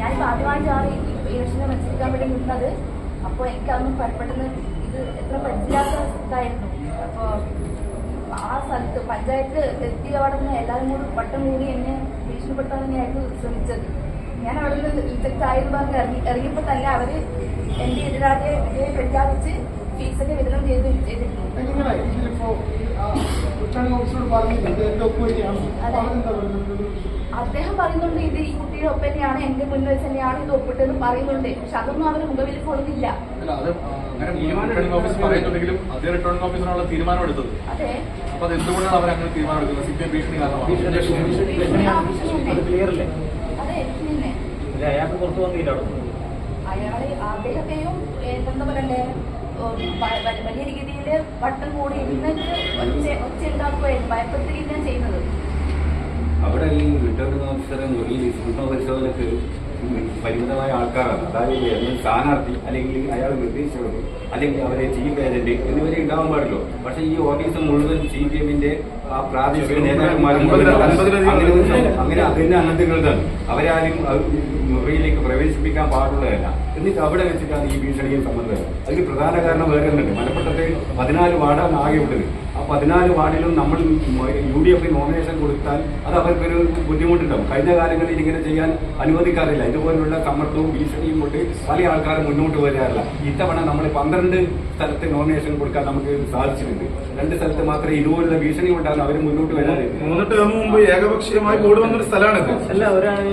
ഞാനിപ്പോൾ ആദ്യമായിട്ടാണ് ഈ ഇലക്ഷനെ മത്സരിക്കാൻ വേണ്ടി നിന്നത്. അപ്പോൾ എനിക്കതൊന്നും പെട്ടെന്ന് ഇത് എത്ര പരിചയമില്ലാത്ത ഇതായിരുന്നു. അപ്പോൾ ആ സ്ഥലത്ത് പഞ്ചായത്ത് എത്തിയ അവിടെ നിന്ന് എല്ലാവരും കൂടി വട്ടം കൂടി എന്നെ ഭീഷണിപ്പെടുത്താൻ തന്നെയായിരുന്നു ശ്രമിച്ചത്. ഞാൻ അവിടെ നിന്ന് റിജക്ട് ആയത് പറഞ്ഞ് ഇറങ്ങി ഇറങ്ങിയപ്പോൾ തന്നെ അവർ എന്റെ എതിരാളിയെ വിജയം പ്രഖ്യാപിച്ച് ഫീസൊക്കെ വിതരണം ചെയ്ത് ചെയ്തിരുന്നു. ഇത് എന്റെ ഒപ്പ് അദ്ദേഹം പറയുന്നുണ്ട് ഇത് ഈ കുട്ടിയുടെ ഒപ്പം തന്നെയാണ് എന്റെ മുന്നിൽ വെച്ച് തന്നെയാണ് ഇത് ഒപ്പിട്ടെന്ന് പറയുന്നുണ്ട്. പക്ഷെ അതൊന്നും അവർ മുഖവിൽ കൊള്ളുന്നില്ല. അത് അപ്പൊ എന്തുകൊണ്ടാണ് അവർ അങ്ങനെ തീരുമാനം എടുക്കുന്നത് ഭീഷണി കാരണമാണ്? അത് പിന്നെ. അയാൾക്ക് പുറത്തു വന്നില്ല അയാളെ അദ്ദേഹത്തെയും എന്താ പറയണ്ടേ വലിയ രീതിയിൽ വട്ടം കൂടി ഇന്നിട്ട് ഒച്ച ഒച്ച ഉണ്ടാക്കുകയായിരുന്നു ഭയപ്പെടുത്തുകയാണ് ചെയ്യുന്നത്. അവിടെ ഈ റിട്ടേൺ അവസരം ഈ സൂക്ഷ്മ പരിശോധനക്ക് പരിമിതമായ ആൾക്കാരാണ്. അതായത് ഏതെങ്കിലും സ്ഥാനാർത്ഥി അല്ലെങ്കിൽ അയാൾ നിർദ്ദേശിച്ചവർ അല്ലെങ്കിൽ അവരെ ചീഫ് ഏജന്റ് എന്നിവരെ ഉണ്ടാവാൻ പാടില്ലോ. പക്ഷെ ഈ ഓഫീസ് മുഴുവൻ സി പി എമ്മിന്റെ ആ പ്രാദേശിക നേതാക്കന്മാരും അങ്ങനെ അതിന്റെ അനന്തങ്ങളുതാണ് അവരാരും മുറിയിലേക്ക് പ്രവേശിപ്പിക്കാൻ പാടുള്ളതല്ല. എന്നിട്ട് അവിടെ വെച്ചിട്ടാണ് ഈ ഭീഷണിയും സമ്മതം അതിന് പ്രധാന കാരണം വേറെ ഉണ്ട് മലപ്പുറത്തെ പതിനാല് വാർഡാണ് ആകെ ഉള്ളത്. ആ പതിനാല് വാർഡിലും നമ്മൾ യു ഡി എഫിന് നോമിനേഷൻ കൊടുത്താൽ അത് അവർക്കൊരു ബുദ്ധിമുട്ടുണ്ടാവും. കഴിഞ്ഞ കാലങ്ങളിൽ ഇങ്ങനെ ചെയ്യാൻ അനുവദിക്കാറില്ല. ഇതുപോലുള്ള സമ്മർദ്ദവും ഭീഷണിയും കൊണ്ട് പല ആൾക്കാരും മുന്നോട്ട് വരാറില്ല. ഇത്തവണ നമ്മൾ പന്ത്രണ്ട് സ്ഥലത്ത് നോമിനേഷൻ കൊടുക്കാൻ നമുക്ക് സാധിച്ചിട്ടുണ്ട്. രണ്ട് സ്ഥലത്ത് മാത്രമേ ഇതുപോലുള്ള ഭീഷണി കൊണ്ടാണ് അവർ മുന്നോട്ട് വരാറില്ല മൂന്ന് ടേം മുമ്പ് ഏകപക്ഷീയമായി കൂടി വന്നൊരു സ്ഥലമാണിത്. അല്ല ഒരാൾ